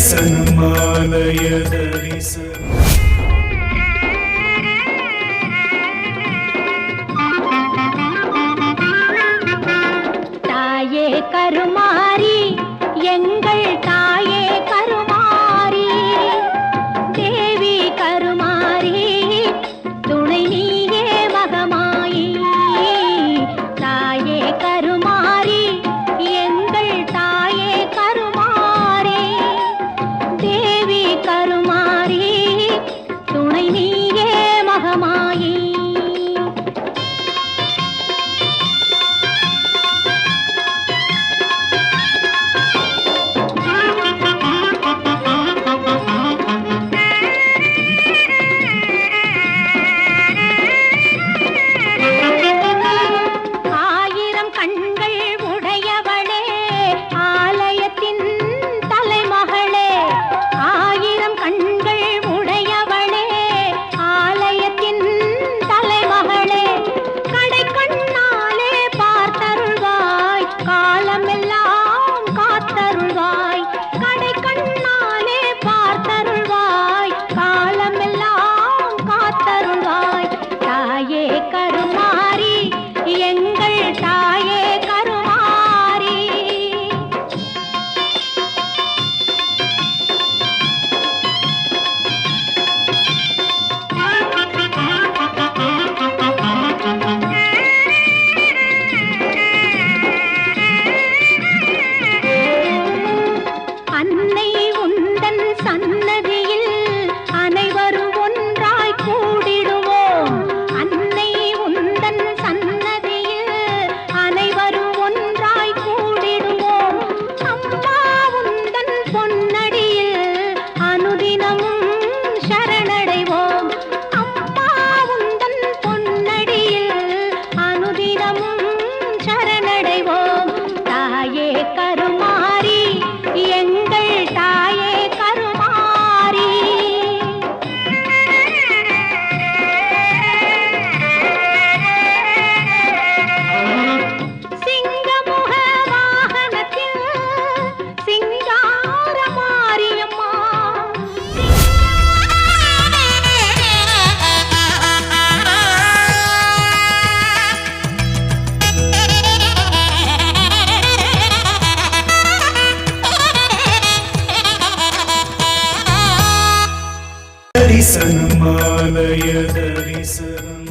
ದರ್ಶನಮಾಲಯ ದರಿಸನ ತಾಯೇ ಕರುಮಾರಿ ಎಂಗಳ್ ತಾಯೇ ಕರುಮಾರಿ தேவி கருமாரி துணை நீயே மகமாயி தாயே கரு தரிசனம் ஆலய தரிசனம்